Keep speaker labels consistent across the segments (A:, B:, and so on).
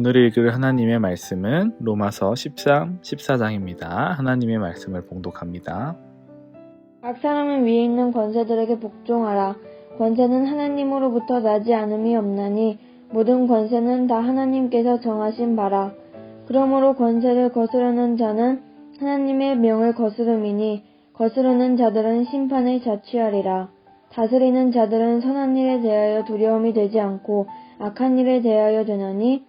A: 오늘 읽을 하나님의 말씀은 로마서 13, 14장입니다. 하나님의 말씀을 봉독합니다.
B: 각 사람은 위에 있는 권세들에게 복종하라. 권세는 하나님으로부터 나지 않음이 없나니 모든 권세는 다 하나님께서 정하신 바라. 그러므로 권세를 거스르는 자는 하나님의 명을 거스름이니 거스르는 자들은 심판을 자취하리라. 다스리는 자들은 선한 일에 대하여 두려움이 되지 않고 악한 일에 대하여 되나니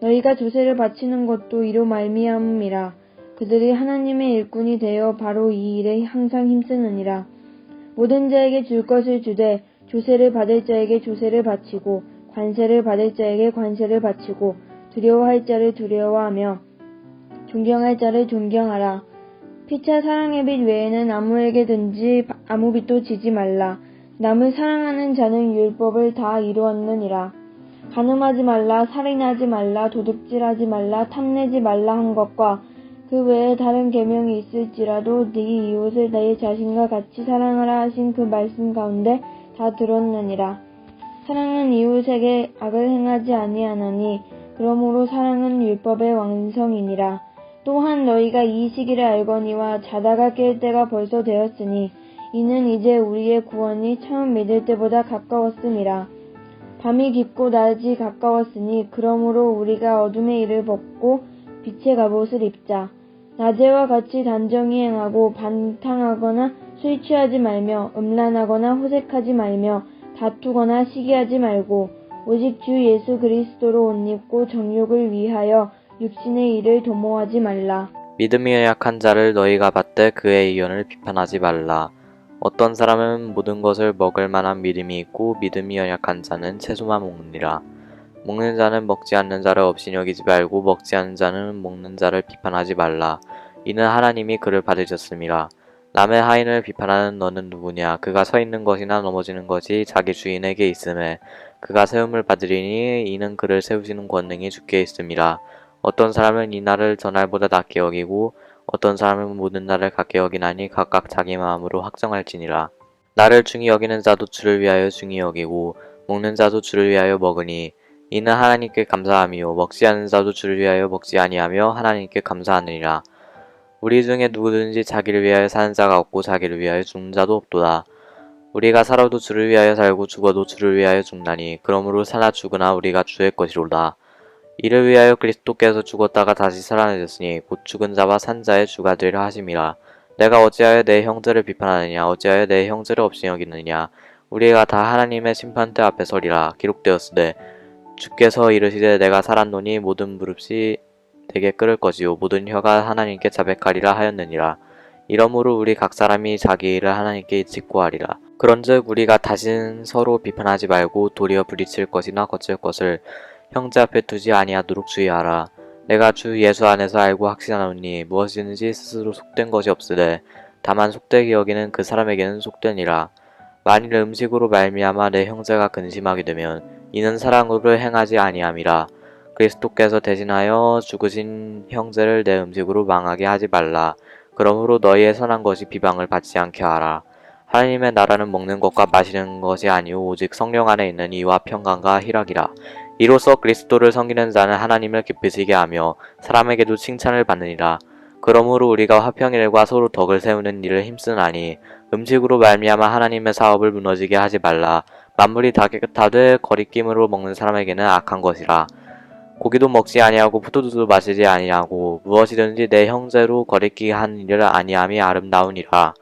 B: 너희가 조세를 바치는 것도 이로 말미암음이라. 그들이 하나님의 일꾼이 되어 바로 이 일에 항상 힘쓰느니라. 모든 자에게 줄 것을 주되 조세를 받을 자에게 조세를 바치고 관세를 받을 자에게 관세를 바치고 두려워할 자를 두려워하며 존경할 자를 존경하라. 피차 사랑의 빛 외에는 아무에게든지 아무 빛도 지지 말라. 남을 사랑하는 자는 율법을 다 이루었느니라. 간음하지 말라, 살인하지 말라, 도둑질하지 말라, 탐내지 말라 한 것과 그 외에 다른 계명이 있을지라도 네 이웃을 내 자신과 같이 사랑하라 하신 그 말씀 가운데 다 들었느니라. 사랑은 이웃에게 악을 행하지 아니하나니 그러므로 사랑은 율법의 완성이니라. 또한 너희가 이 시기를 알거니와 자다가 깰 때가 벌써 되었으니 이는 이제 우리의 구원이 처음 믿을 때보다 가까웠음이라. 밤이 깊고 낮이 가까웠으니 그러므로 우리가 어둠의 일을 벗고 빛의 갑옷을 입자. 낮에와 같이 단정히 행하고 반탕하거나 술 취하지 말며 음란하거나 호색하지 말며 다투거나 시기하지 말고 오직 주 예수 그리스도로 옷 입고 정욕을 위하여 육신의 일을 도모하지 말라.
C: 믿음이 약한 자를 너희가 받되 그의 의견을 비판하지 말라. 어떤 사람은 모든 것을 먹을 만한 믿음이 있고 믿음이 연약한 자는 채소만 먹느니라. 먹는 자는 먹지 않는 자를 없이 여기지 말고 먹지 않는 자는 먹는 자를 비판하지 말라. 이는 하나님이 그를 받으셨음이라. 남의 하인을 비판하는 너는 누구냐? 그가 서 있는 것이나 넘어지는 것이 자기 주인에게 있음에 그가 세움을 받으리니 이는 그를 세우시는 권능이 주께 있음이라. 어떤 사람은 이 날을 전날보다 낮게 여기고 어떤 사람은 모든 날을 같게 여기나니 각각 자기 마음으로 확정할지니라. 나를 중히 여기는 자도 주를 위하여 중히 여기고 먹는 자도 주를 위하여 먹으니 이는 하나님께 감사함이요 먹지 않는 자도 주를 위하여 먹지 아니하며 하나님께 감사하느니라. 우리 중에 누구든지 자기를 위하여 사는 자가 없고 자기를 위하여 죽는 자도 없도다. 우리가 살아도 주를 위하여 살고 죽어도 주를 위하여 죽나니 그러므로 살아 죽으나 우리가 주의 것이로다. 이를 위하여 그리스도께서 죽었다가 다시 살아내셨으니 곧 죽은 자와 산 자의 주가 되려 하심이라. 내가 어찌하여 내 형제를 비판하느냐 어찌하여 내 형제를 없이 여기느냐 우리가 다 하나님의 심판대 앞에 서리라 기록되었으되 주께서 이르시되 내가 살았노니 모든 무릎이 내게 끓을 것이요 모든 혀가 하나님께 자백하리라 하였느니라. 이러므로 우리 각 사람이 자기 일을 하나님께 직고하리라. 그런즉 우리가 다신 서로 비판하지 말고 도리어 부딪힐 것이나 거칠 것을 형제 앞에 두지 아니하도록 주의하라. 내가 주 예수 안에서 알고 확신하노니 무엇이든지 스스로 속된 것이 없으되 다만 속되게 여기는 그 사람에게는 속되니라. 만일 음식으로 말미암아 내 형제가 근심하게 되면 이는 사랑으로 행하지 아니함이라. 그리스도께서 대신하여 죽으신 형제를 내 음식으로 망하게 하지 말라. 그러므로 너희의 선한 것이 비방을 받지 않게 하라. 하나님의 나라는 먹는 것과 마시는 것이 아니오 오직 성령 안에 있는 이와 평강과 희락이라. 이로써 그리스도를 섬기는 자는 하나님을 기쁘시게 하며 사람에게도 칭찬을 받느니라. 그러므로 우리가 화평일과 서로 덕을 세우는 일을 힘쓰나니 음식으로 말미암아 하나님의 사업을 무너지게 하지 말라. 만물이 다 깨끗하되 거리낌으로 먹는 사람에게는 악한 것이라. 고기도 먹지 아니하고 포도주도 마시지 아니하고 무엇이든지 내 형제로 거리끼 한 일을 아니함이 아름다우니라.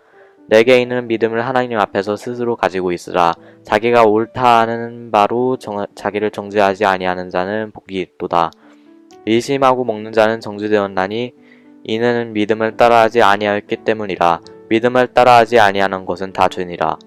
C: 내게 있는 믿음을 하나님 앞에서 스스로 가지고 있으라. 자기가 옳다 하는 바로 정, 자기를 정죄하지 아니하는 자는 복이 있도다. 의심하고 먹는 자는 정죄되었나니 이는 믿음을 따라하지 아니하였기 때문이라. 믿음을 따라하지 아니하는 것은 다 죄니라.